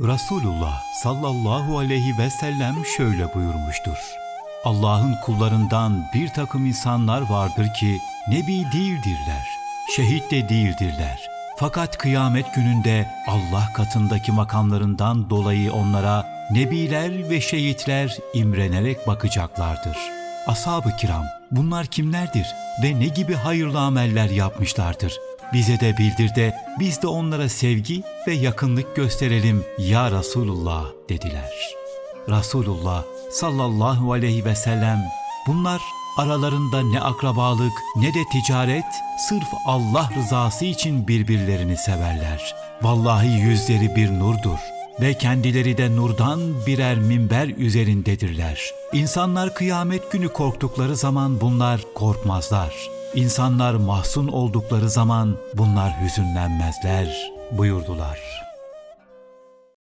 Resulullah sallallahu aleyhi ve sellem şöyle buyurmuştur. Allah'ın kullarından bir takım insanlar vardır ki nebi değildirler, şehit de değildirler. Fakat kıyamet gününde Allah katındaki makamlarından dolayı onlara nebiler ve şehitler imrenerek bakacaklardır. Ashab-ı kiram bunlar kimlerdir ve ne gibi hayırlı ameller yapmışlardır? Bize de bildir de biz de onlara sevgi ve yakınlık gösterelim ya Resulullah dediler. Resulullah sallallahu aleyhi ve sellem bunlar aralarında ne akrabalık ne de ticaret sırf Allah rızası için birbirlerini severler. Vallahi yüzleri bir nurdur ve kendileri de nurdan birer minber üzerindedirler. İnsanlar kıyamet günü korktukları zaman bunlar korkmazlar. İnsanlar mahzun oldukları zaman bunlar hüzünlenmezler buyurdular.